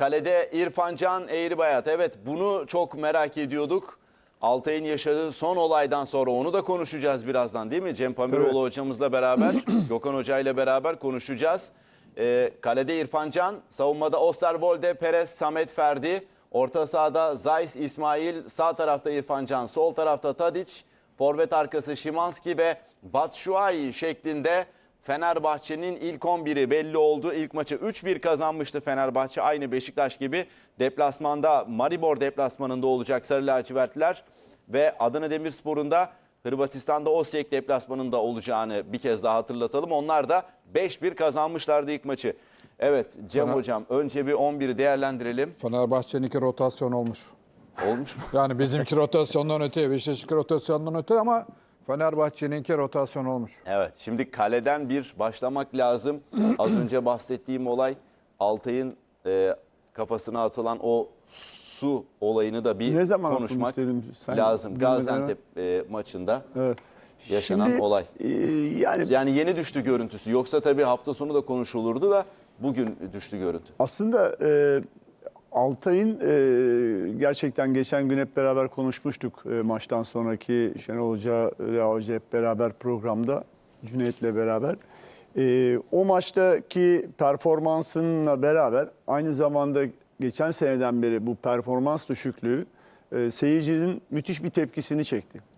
kalede İrfan Can Eğribayat. Evet bunu çok merak ediyorduk. Altay'ın yaşadığı son olaydan sonra onu da konuşacağız birazdan değil mi? Cem Pamiroğlu hocamızla beraber, Gökhan Hoca ile beraber konuşacağız. Ee, kalede İrfan Can, savunmada Osterwolde, Perez, Samet Ferdi. Orta sahada Zayis İsmail, sağ tarafta İrfan Can, sol tarafta Tadic. Forvet arkası Şimanski ve Batshuayi şeklinde Fenerbahçe'nin ilk 11'i belli oldu. İlk maçı 3-1 kazanmıştı Fenerbahçe. Aynı Beşiktaş gibi deplasmanda Maribor deplasmanında olacak Sarı Lacivertliler. Ve Adana Demirspor'un da Hırvatistan'da Osijek deplasmanında olacağını bir kez daha hatırlatalım. Onlar da 5-1 kazanmışlardı ilk maçı. Evet Cem Bana- Hocam önce bir 11'i değerlendirelim. Fenerbahçe'ninki rotasyon olmuş. Olmuş mu? Yani bizimki rotasyondan öte, Beşiktaş'ınki rotasyondan öte ama Fenerbahçe'ninki rotasyon olmuş. Evet şimdi kaleden bir başlamak lazım. Az önce bahsettiğim olay Altay'ın e, kafasına atılan o su olayını da bir Ne zaman konuşmak lazım. Gaziantep e, maçında Evet. yaşanan Şimdi, olay. e, yani Yani yeni düştü görüntüsü. Yoksa tabii hafta sonu da konuşulurdu da bugün düştü görüntü. aslında e, Altay'ın e, gerçekten geçen gün hep beraber konuşmuştuk e, maçtan sonraki Şenol Hoca, Rea Hoca hep beraber programda Cüneyt'le beraber. E, o maçtaki performansınla beraber aynı zamanda geçen seneden beri bu performans düşüklüğü e, seyircinin müthiş bir tepkisini çekti.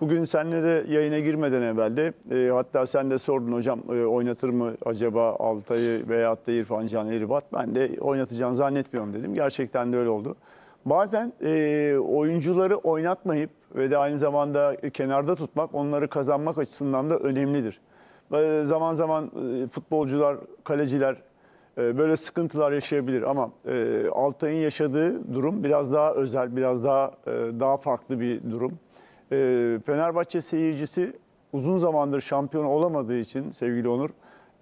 Bugün seninle de yayına girmeden evvel de e, hatta sen de sordun hocam e, oynatır mı acaba Altay'ı veyahut da İrfan Can Eribat? Ben de oynatacağını zannetmiyorum dedim. Gerçekten de öyle oldu. Bazen e, oyuncuları oynatmayıp ve de aynı zamanda kenarda tutmak onları kazanmak açısından da önemlidir. E, zaman zaman e, futbolcular, kaleciler e, böyle sıkıntılar yaşayabilir ama e, Altay'ın yaşadığı durum biraz daha özel, biraz daha e, daha farklı bir durum. E, Fenerbahçe seyircisi uzun zamandır şampiyon olamadığı için sevgili Onur,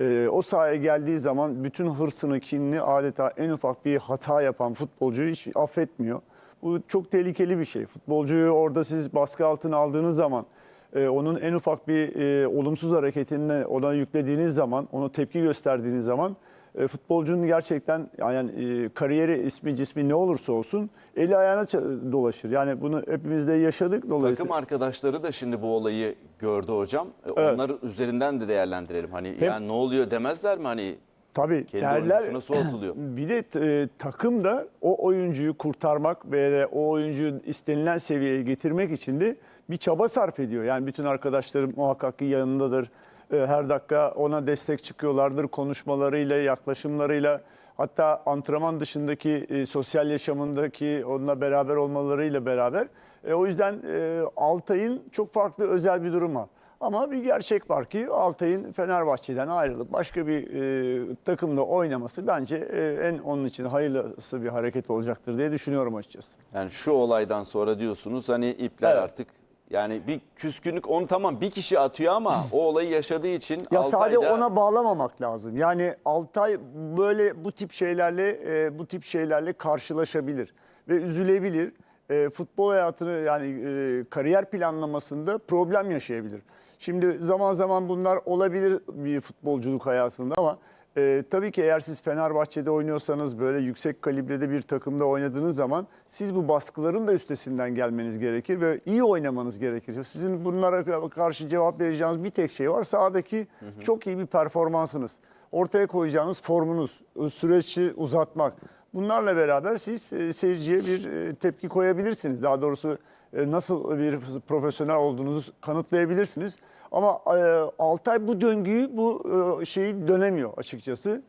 e, o sahaya geldiği zaman bütün hırsını, kinini adeta en ufak bir hata yapan futbolcuyu hiç affetmiyor. Bu çok tehlikeli bir şey. Futbolcuyu orada siz baskı altına aldığınız zaman, e, onun en ufak bir e, olumsuz hareketini ona yüklediğiniz zaman, ona tepki gösterdiğiniz zaman e, futbolcunun gerçekten yani e, kariyeri ismi cismi ne olursa olsun eli ayağına dolaşır. Yani bunu hepimiz de yaşadık Takım dolayısıyla. arkadaşları da şimdi bu olayı gördü hocam. E, Evet. Onlar üzerinden de değerlendirelim. Hani yani ne oluyor demezler mi hani Tabii kendi derler. atılıyor. Bir de e, takım da o oyuncuyu kurtarmak ve de o oyuncuyu istenilen seviyeye getirmek için de bir çaba sarf ediyor. Yani bütün arkadaşlarım muhakkak ki yanındadır. E, her dakika ona destek çıkıyorlardır konuşmalarıyla, yaklaşımlarıyla. Hatta antrenman dışındaki e, sosyal yaşamındaki onunla beraber olmalarıyla beraber. E, o yüzden e, Altay'ın çok farklı özel bir durum var. Ama bir gerçek var ki Altay'ın Fenerbahçe'den ayrılıp başka bir e, takımda oynaması bence e, en onun için hayırlısı bir hareket olacaktır diye düşünüyorum açıkçası. Yani şu olaydan sonra diyorsunuz hani ipler Evet. artık yani bir küskünlük onu tamam bir kişi atıyor ama o olayı yaşadığı için Ya sadece ona bağlamamak lazım. Yani Altay böyle bu tip şeylerle e, bu tip şeylerle karşılaşabilir ve üzülebilir. E, futbol hayatını yani e, kariyer planlamasında problem yaşayabilir. Şimdi zaman zaman bunlar olabilir bir futbolculuk hayatında ama e, tabii ki eğer siz Fenerbahçe'de oynuyorsanız böyle yüksek kalibrede bir takımda oynadığınız zaman siz bu baskıların da üstesinden gelmeniz gerekir ve iyi oynamanız gerekir. Sizin bunlara karşı cevap vereceğiniz bir tek şey var. Sahadaki çok iyi bir performansınız. Ortaya koyacağınız formunuz, süreci uzatmak. Bunlarla beraber siz e, seyirciye bir e, tepki koyabilirsiniz. Daha doğrusu e, nasıl bir profesyonel olduğunuzu kanıtlayabilirsiniz. Ama e, Altay bu döngüyü, bu e, şeyi dönemiyor açıkçası.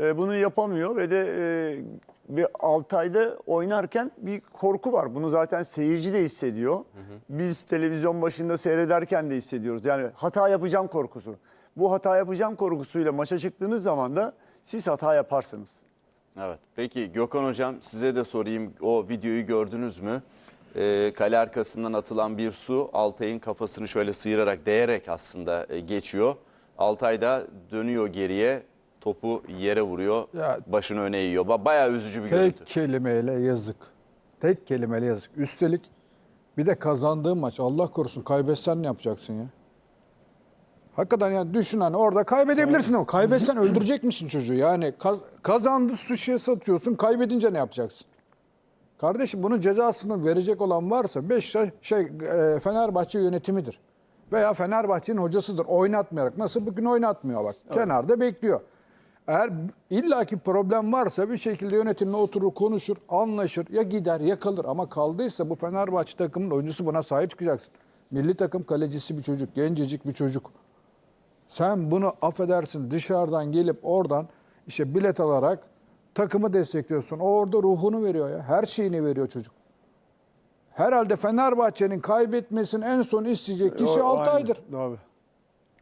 E, Bunu yapamıyor ve de e, bir Altay'da oynarken bir korku var. Bunu zaten seyirci de hissediyor. Biz televizyon başında seyrederken de hissediyoruz. Yani hata yapacağım korkusu. Bu hata yapacağım korkusuyla maça çıktığınız zaman da siz hata yaparsınız. Evet. Peki Gökhan Hocam size de sorayım. O videoyu gördünüz mü? Ee, kale arkasından atılan bir su Altay'ın kafasını şöyle sıyırarak, değerek aslında e, geçiyor. Altay da dönüyor geriye, topu yere vuruyor, Ya- başını öne eğiyor. Ba- Bayağı üzücü bir Tek görüntü. kelimeyle yazık. Tek kelimeyle yazık. Üstelik bir de kazandığı maç Allah korusun kaybetsen ne yapacaksın ya? Hakikaten yani düşün hani orada kaybedebilirsin ama kaybetsen öldürecek misin çocuğu? Yani kaz- kazandı sushi'ye satıyorsun kaybedince ne yapacaksın? Kardeşim bunun cezasını verecek olan varsa Beşiktaş şey e, Fenerbahçe yönetimidir. Veya Fenerbahçe'nin hocasıdır. Oynatmayarak. Nasıl bugün oynatmıyor bak. Kenarda bekliyor. Eğer illaki problem varsa bir şekilde yönetimle oturur, konuşur, anlaşır. Ya gider ya kalır. Ama kaldıysa bu Fenerbahçe takımının oyuncusu buna sahip çıkacaksın. Milli takım kalecisi bir çocuk, gencecik bir çocuk. Sen bunu affedersin dışarıdan gelip oradan işte bilet alarak takımı destekliyorsun. O orada ruhunu veriyor ya. Her şeyini veriyor çocuk. Herhalde Fenerbahçe'nin kaybetmesini en son isteyecek kişi O- Altay'dır. Abi.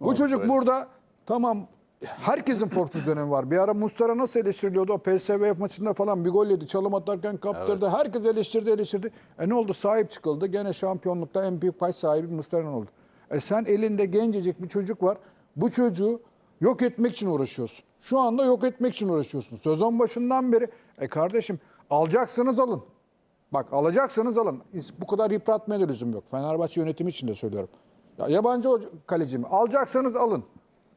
Bu çocuk öyle. burada tamam herkesin formsuz dönemi var. Bir ara Mustara nasıl eleştiriliyordu? O PSV maçında falan bir gol yedi. Çalım atarken kaptırdı. Herkes eleştirdi eleştirdi. E ne oldu? Sahip çıkıldı. Gene şampiyonlukta en büyük pay sahibi Mustara'nın oldu. E sen elinde gencecik bir çocuk var. Bu çocuğu yok etmek için uğraşıyorsun. Şu anda yok etmek için uğraşıyorsun. Sezon başından beri e kardeşim alacaksınız alın. Bak alacaksanız alın. Bu kadar yıpratmaya da lüzum yok. Fenerbahçe yönetimi için de söylüyorum. Ya yabancı kaleci mi? Alacaksanız alın.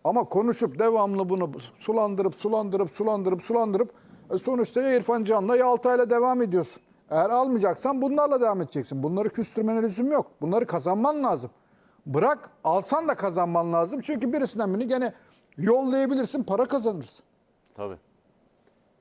Ama konuşup devamlı bunu sulandırıp sulandırıp sulandırıp sulandırıp e sonuçta ya İrfan Can'la ya Altay'la devam ediyorsun. Eğer almayacaksan bunlarla devam edeceksin. Bunları küstürmene lüzum yok. Bunları kazanman lazım. Bırak alsan da kazanman lazım. Çünkü birisinden birini gene yollayabilirsin para kazanırsın. Tabii.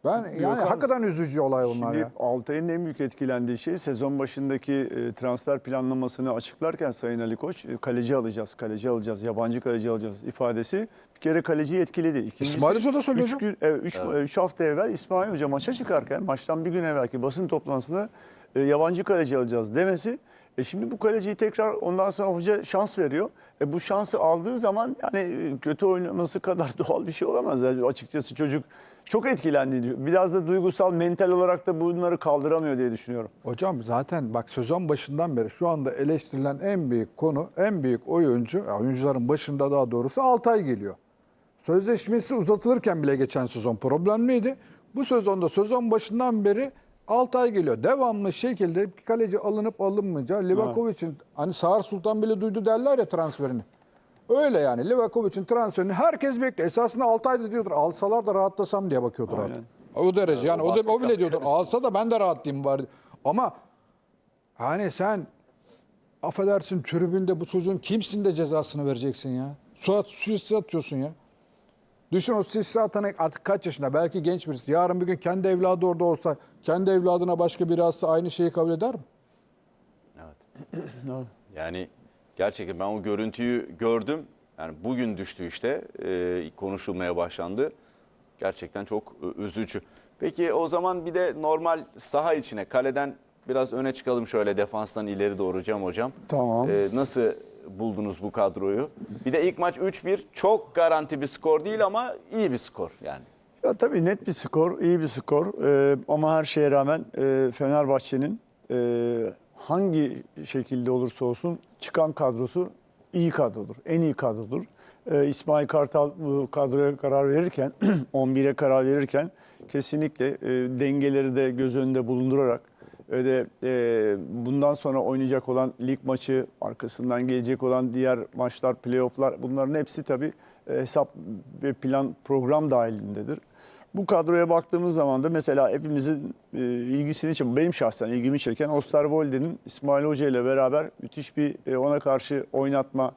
Ben yani Yok, hakikaten üzücü olay bunlar Şimdi ya. Altay'ın en büyük etkilendiği şey sezon başındaki e, transfer planlamasını açıklarken Sayın Ali Koç e, kaleci alacağız, kaleci alacağız, yabancı kaleci alacağız ifadesi bir kere kaleciyi etkiledi. İkincisi, İsmail Hoca da söylüyor Üç, hocam. gün, evet, üç, e, üç hafta evvel İsmail Hoca maça çıkarken maçtan bir gün evvelki basın toplantısında e, yabancı kaleci alacağız demesi e şimdi bu kaleciyi tekrar ondan sonra hoca şans veriyor. E bu şansı aldığı zaman yani e, kötü oynaması kadar doğal bir şey olamaz. Yani açıkçası çocuk çok etkilendi. diyor. Biraz da duygusal, mental olarak da bunları kaldıramıyor diye düşünüyorum. Hocam zaten bak sezon başından beri şu anda eleştirilen en büyük konu, en büyük oyuncu, oyuncuların başında daha doğrusu Altay geliyor. Sözleşmesi uzatılırken bile geçen sezon problemliydi. Bu sezonda sezon başından beri Altay geliyor. Devamlı şekilde kaleci alınıp alınmayacağı. Livakovic'in hani Sağır Sultan bile duydu derler ya transferini. Öyle yani Livakovic'in transferini herkes bekliyor. Esasında Altay da diyordur alsalar da rahatlasam diye bakıyordur artık. O derece yani o, da, o bile diyordur alsa da ben de rahatlayayım bari. Ama hani sen affedersin tribünde bu çocuğun kimsin de cezasını vereceksin ya. Suat su atıyorsun ya. Düşün o sisi atan artık kaç yaşında? Belki genç birisi. Yarın bir gün kendi evladı orada olsa, kendi evladına başka biri atsa aynı şeyi kabul eder mi? Evet. Yani gerçekten ben o görüntüyü gördüm. Yani bugün düştü işte e, konuşulmaya başlandı. Gerçekten çok üzücü. Peki o zaman bir de normal saha içine kaleden biraz öne çıkalım şöyle defanstan ileri doğru Cem hocam. Tamam. E, nasıl buldunuz bu kadroyu? Bir de ilk maç 3-1 çok garanti bir skor değil ama iyi bir skor yani. Ya tabii net bir skor, iyi bir skor. Ee, ama her şeye rağmen e, Fenerbahçe'nin e, hangi şekilde olursa olsun çıkan kadrosu iyi kadrodur. En iyi kadrodur. Ee, İsmail Kartal bu kadroya karar verirken, 11'e karar verirken kesinlikle e, dengeleri de göz önünde bulundurarak de e, bundan sonra oynayacak olan lig maçı, arkasından gelecek olan diğer maçlar, playofflar bunların hepsi tabii e, hesap ve plan program dahilindedir. Bu kadroya baktığımız zaman da mesela hepimizin e, ilgisini çeken, benim şahsen ilgimi çeken Osterwolde'nin İsmail Hoca ile beraber müthiş bir e, ona karşı oynatma,